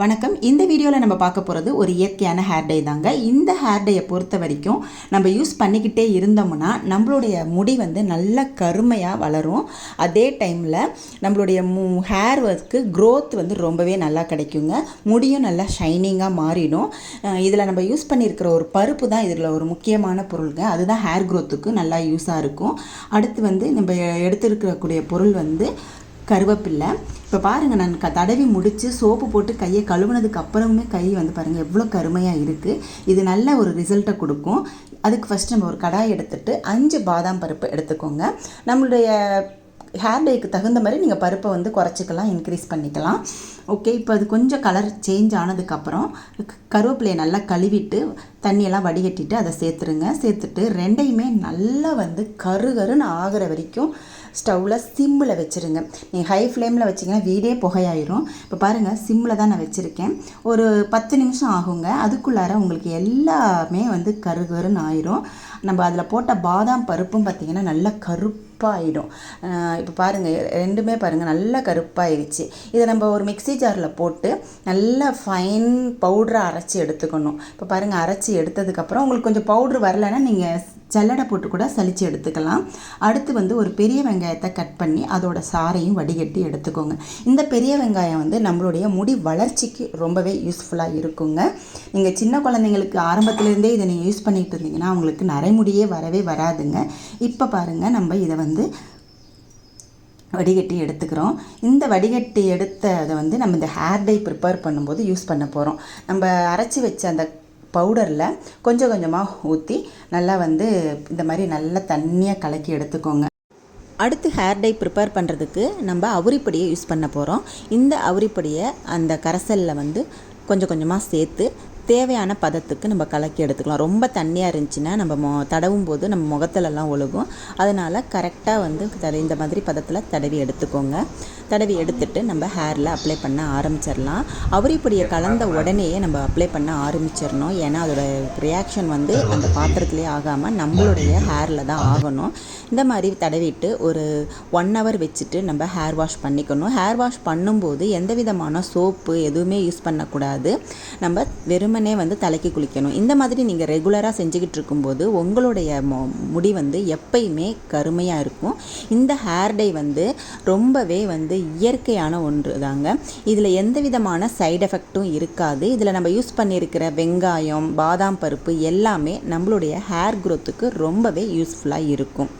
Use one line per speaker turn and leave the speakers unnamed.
வணக்கம். இந்த வீடியோவில் நம்ம பார்க்க போகிறது ஒரு இயற்கையான ஹேர் டை தாங்க. இந்த ஹேர் டையை பொறுத்த வரைக்கும் நம்ம யூஸ் பண்ணிக்கிட்டே இருந்தோம்னா நம்மளுடைய முடி வந்து நல்ல கருமையாக வளரும். அதே டைமில் நம்மளுடைய மு ஹேர் ஒர்க்கு க்ரோத் வந்து ரொம்பவே நல்லா கிடைக்குங்க. முடியும் நல்லா ஷைனிங்காக மாறிடும். இதில் நம்ம யூஸ் பண்ணியிருக்கிற ஒரு பருப்பு தான் இதில் ஒரு முக்கியமான பொருளுங்க. அதுதான் ஹேர் க்ரோத்துக்கு நல்லா யூஸாக இருக்கும். அடுத்து வந்து நம்ம எடுத்துருக்கக்கூடிய பொருள் வந்து கருவேப்பில்லை. இப்போ பாருங்கள் நான் க தடவி முடித்து சோப்பு போட்டு கையை கழுவுனதுக்கு அப்புறமே கை வந்து பாருங்கள் எவ்வளோ கருமையாக இருக்குது இது நல்ல ஒரு ரிசல்ட்டை கொடுக்கும். அதுக்கு ஃபஸ்ட் நம்ம ஒரு கடாய் எடுத்துகிட்டு அஞ்சு பாதாம் பருப்பு எடுத்துக்கோங்க. நம்மளுடைய ஹேர் டேக்கு தகுந்த மாதிரி நீங்கள் பருப்பை வந்து குறைச்சிக்கலாம் இன்க்ரீஸ் பண்ணிக்கலாம். ஓகே இப்போ அது கொஞ்சம் கலர் சேஞ்ச் ஆனதுக்கப்புறம் கருவேப்பிலையை நல்லா கழுவிட்டு தண்ணியெல்லாம் வடிகட்டிட்டு அதை சேர்த்துருங்க. சேர்த்துட்டு ரெண்டையுமே நல்லா வந்து கரு கருன்னு ஆகிற வரைக்கும் ஸ்டவ்வில் சிம்மில் வச்சுருங்க. நீங்கள் ஹை ஃப்ளேமில் வச்சிங்கன்னா வீடே புகையாயிரும். இப்போ பாருங்கள் சிம்மில் தான் நான் வச்சுருக்கேன். ஒரு பத்து நிமிஷம் ஆகுங்க. அதுக்குள்ளார உங்களுக்கு எல்லாமே வந்து கரு கருன்னு ஆயிரும். நம்ம அதில் போட்ட பாதாம் பருப்பும் பார்த்திங்கன்னா நல்லா கருப்பாகிடும் இப்போ பாருங்கள் ரெண்டுமே பாருங்கள் நல்லா கருப்பாயிடுச்சு இதை நம்ம ஒரு மிக்சி ஜாரில் போட்டு நல்லா ஃபைன் பவுடரை அரைச்சி எடுத்துக்கணும். இப்போ பாருங்கள் அரைச்சி எடுத்ததுக்கப்புறம் உங்களுக்கு கொஞ்சம் பவுட்ரு வரலைன்னா நீங்கள் ஜல்லடை போட்டு கூட சலித்து எடுத்துக்கலாம். அடுத்து வந்து ஒரு பெரிய வெங்காயத்தை கட் பண்ணி அதோட சாரையும் வடிகட்டி எடுத்துக்கோங்க. இந்த பெரிய வெங்காயம் வந்து நம்மளுடைய முடி வளர்ச்சிக்கு ரொம்பவே யூஸ்ஃபுல்லாக இருக்குங்க. நீங்கள் சின்ன குழந்தைங்களுக்கு ஆரம்பத்துலேருந்தே இதை நீங்கள் யூஸ் பண்ணிகிட்டு இருந்தீங்கன்னா அவங்களுக்கு நரைமுடியே வரவே வராதுங்க. இப்போ பாருங்கள் நம்ம இதை வந்து வடிகட்டி எடுத்துக்கிறோம். இந்த வடிகட்டி எடுத்த அதை வந்து நம்ம இந்த ஹேர் டை ப்ரிப்பேர் பண்ணும்போது யூஸ் பண்ண போகிறோம் நம்ம அரைச்சி வச்ச அந்த பவுடரில் கொஞ்சம் கொஞ்சமாக ஊற்றி நல்லா வந்து இந்த மாதிரி நல்லா தண்ணியாக கலக்கி எடுத்துக்கோங்க. அடுத்து ஹேர் டை ப்ரிப்பேர் பண்ணுறதுக்கு நம்ம அவுரிப்பொடியை யூஸ் பண்ண போகிறோம் இந்த அவுரிப்பொடியை அந்த கரைசலில் வந்து கொஞ்சம் கொஞ்சமாக சேர்த்து தேவையான பதத்துக்கு நம்ம கலக்கி எடுத்துக்கலாம். ரொம்ப தண்ணியாக இருந்துச்சுன்னா நம்ம மொ தடவும் போது நம்ம முகத்துலலாம் ஒழுகும். அதனால் கரெக்டாக வந்து இந்த மாதிரி பதத்தில் தடவி எடுத்துக்கோங்க. தடவி எடுத்துட்டு நம்ம ஹேரில் அப்ளை பண்ண ஆரம்பிச்சிடலாம். அவரிப்பொடியை கலந்த உடனேயே நம்ம அப்ளை பண்ண ஆரம்பிச்சிடணும். ஏன்னா அதோட ரியாக்ஷன் வந்து அந்த பாத்திரத்துலேயே ஆகாமல் நம்மளுடைய ஹேரில் தான் ஆகணும். இந்த மாதிரி தடவிட்டு ஒரு ஒன் ஹவர் வச்சுட்டு நம்ம ஹேர் வாஷ் பண்ணிக்கணும். ஹேர் வாஷ் பண்ணும்போது எந்த விதமான சோப்பு எதுவுமே யூஸ் பண்ணக்கூடாது. நம்ம வெறுமனே வந்து தலைக்கு குளிக்கணும். இந்த மாதிரி நீங்கள் ரெகுலராக செஞ்சுக்கிட்டு இருக்கும்போது உங்களுடைய முடி வந்து எப்பயுமே கருமையாக இருக்கும். இந்த ஹேர் டை வந்து ரொம்பவே வந்து இயற்கையான ஒன்று தாங்க இதில் எந்த விதமான சைடு எஃபெக்ட்டும் இருக்காது. இதில் நம்ம யூஸ் பண்ணியிருக்கிற வெங்காயம் பாதாம் பருப்பு எல்லாமே நம்மளுடைய ஹேர் க்ரோத்துக்கு ரொம்பவே யூஸ்ஃபுல்லாக இருக்கும்.